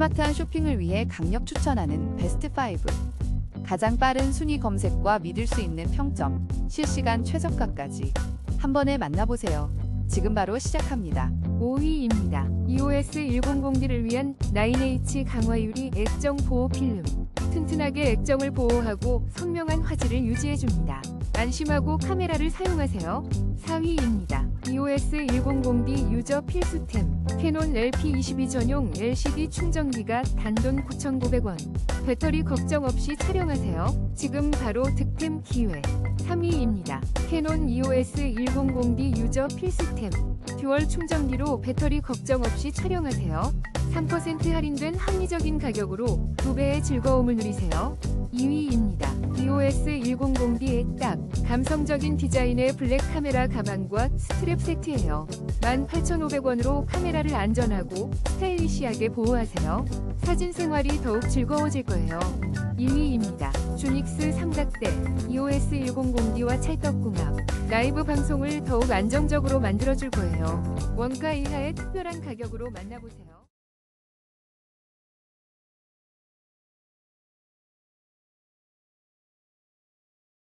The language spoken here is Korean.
스마트한 쇼핑을 위해 강력 추천하는 베스트 5. 가장 빠른 순위 검색과 믿을 수 있는 평점, 실시간 최저가까지 한 번에 만나보세요. 지금 바로 시작합니다. 5위입니다. EOS 100D를 위한 9H 강화 유리 액정 보호 필름. 튼튼하게 액정을 보호하고 선명한 화질을 유지해줍니다. 안심하고 카메라를 사용하세요. 4위입니다. EOS 100D 유저 필수템. 캐논 LP22 전용 LCD 충전기가 단돈 9,900원. 배터리 걱정 없이 촬영하세요. 지금 바로 득템 기회. 3위입니다. 캐논 EOS 100D 유저 필수템. 듀얼 충전기로 배터리 걱정 없이 촬영하세요. 3% 할인된 합리적인 가격으로 2배의 즐거움을 누리세요. 2위입니다. EOS 100D의 딱 감성적인 디자인의 블랙 카메라 가방과 스트랩 세트예요. 18,500원으로 카메라를 안전하고 스타일리시하게 보호하세요. 사진 생활이 더욱 즐거워질 거예요. 2위입니다. 주닉스 삼각대 EOS 100D와 찰떡궁합 라이브 방송을 더욱 안정적으로 만들어줄 거예요. 원가 이하의 특별한 가격으로 만나보세요.